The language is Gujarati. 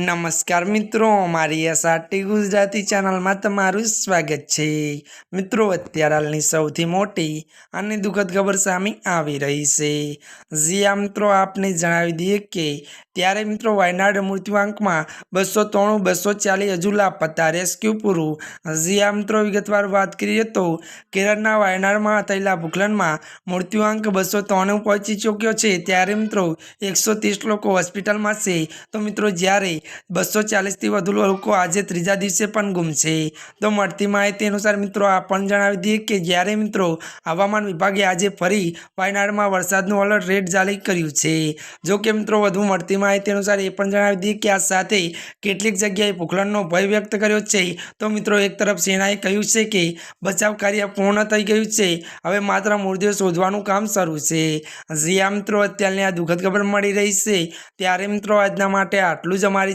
નમસ્કાર મિત્રો, મારી એસઆરટી ગુજરાતી ચેનલમાં તમારું સ્વાગત છે. મિત્રો, અત્યારે હાલની સૌથી મોટી અને દુઃખદ ખબર સામે આવી રહી છે. જ્યાં મિત્રો, આપને જણાવી દઈએ કે ત્યારે મિત્રો વાયનાડ મૃત્યુઆંકમાં બસો ત્રણું, બસો ચાલીસ હજુ લાપતા રેસ્ક્યુ પૂરું. જ્યાં મિત્રો, વિગતવાર વાત કરીએ તો કેરળના વાયનાડમાં થયેલા ભૂખલનમાં મૃત્યુઆંક બસો ત્રણું પહોંચી ચૂક્યો છે. ત્યારે મિત્રો એકસો ત્રીસ લોકો હોસ્પિટલમાં છે. તો મિત્રો, જ્યારે બસો ચાલીસથી વધુ લોકો આજે ત્રીજા દિવસે પણ ગુમ છે તો મળતી માહિતી અનુસાર મિત્રો, આ પણ જણાવી દઈએ કે જ્યારે મિત્રો હવામાન વિભાગે આજે ફરી વાયનાડમાં વરસાદનું અલર્ટ રેડ જારી કર્યું છે. જો કે મિત્રો, વધુ મળતી માહિતી અનુસાર એ પણ જણાવી દઈએ કે આ સાથે કેટલીક જગ્યાએ ભૂખલનનો ભય વ્યક્ત કર્યો છે. તો મિત્રો, એક તરફ સેનાએ કહ્યું છે કે બચાવ કાર્ય પૂર્ણ થઈ ગયું છે. હવે માત્ર મૃતદેહ શોધવાનું કામ શરૂ છે. જ્યાં મિત્રો, અત્યારની આ દુઃખદ ખબર મળી રહી છે. ત્યારે મિત્રો, આજના માટે આટલું જ અમારી